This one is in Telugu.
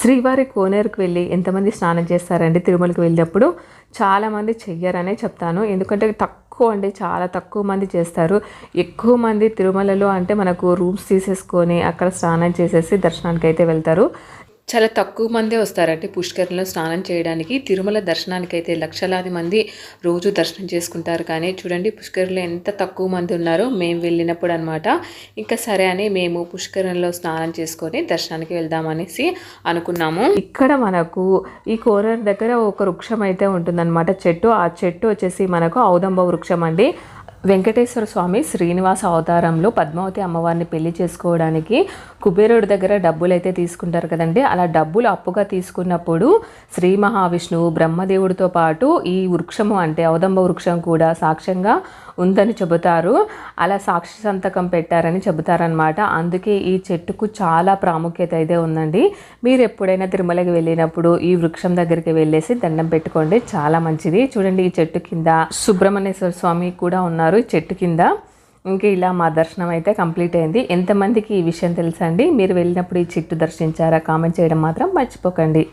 శ్రీవారి కోనేరుకు వెళ్ళి ఎంతమంది స్నానం చేస్తారండి తిరుమలకి వెళ్ళినప్పుడు? చాలామంది చెయ్యరనే చెప్తాను. ఎందుకంటే తక్కువ అండి చాలా తక్కువ మంది చేస్తారు. ఎక్కువ మంది తిరుమలలో అంటే మనకు రూమ్స్ తీసేసుకొని అక్కడ స్నానం చేసేసి దర్శనానికి అయితే వెళ్తారు. చాలా తక్కువ మందే వస్తారండి. పుష్కరంలో స్నానం చేయడానికి తిరుమల దర్శనానికి అయితే లక్షలాది మంది రోజు దర్శనం చేసుకుంటారు. కానీ చూడండి పుష్కరంలో ఎంత తక్కువ మంది ఉన్నారో మేము వెళ్ళినప్పుడు అనమాట ఇంకా సరే అని మేము పుష్కరంలో స్నానం చేసుకొని దర్శనానికి వెళ్దామనేసి అనుకున్నాము. ఇక్కడ మనకు ఈ కోరర్ దగ్గర ఒక వృక్షం అయితే ఉంటుందన్నమాట. చెట్టు ఆ చెట్టు వచ్చేసి మనకు ఔదంబ వృక్షం అండి. వెంకటేశ్వర స్వామి శ్రీనివాస అవతారంలో పద్మావతి అమ్మవారిని పెళ్ళి చేసుకోవడానికి కుబేరుడి దగ్గర డబ్బులు అయితే తీసుకుంటారు కదండి. అలా డబ్బులు అప్పుగా తీసుకున్నప్పుడు శ్రీ మహావిష్ణువు బ్రహ్మదేవుడితో పాటు ఈ వృక్షము అంటే అవదంబ వృక్షం కూడా సాక్ష్యంగా ఉందని చెబుతారు. అలా సాక్షి సంతకం పెట్టారని చెబుతారనమాట అందుకే ఈ చెట్టుకు చాలా ప్రాముఖ్యత అయితే ఉందండి. మీరు ఎప్పుడైనా తిరుమలకి వెళ్ళినప్పుడు ఈ వృక్షం దగ్గరికి వెళ్ళేసి దండం పెట్టుకోండి. చాలా మంచిది. చూడండి ఈ చెట్టు కింద సుబ్రహ్మణ్యేశ్వర స్వామి కూడా ఉన్నారు. ఈ చెట్టు కింద. ఇంకా ఇలా మా దర్శనం అయితే కంప్లీట్ అయింది. ఎంతమందికి ఈ విషయం తెలుసండి? మీరు వెళ్ళినప్పుడు ఈ చెట్టు దర్శించారా? కామెంట్ చేయడం మాత్రం మర్చిపోకండి.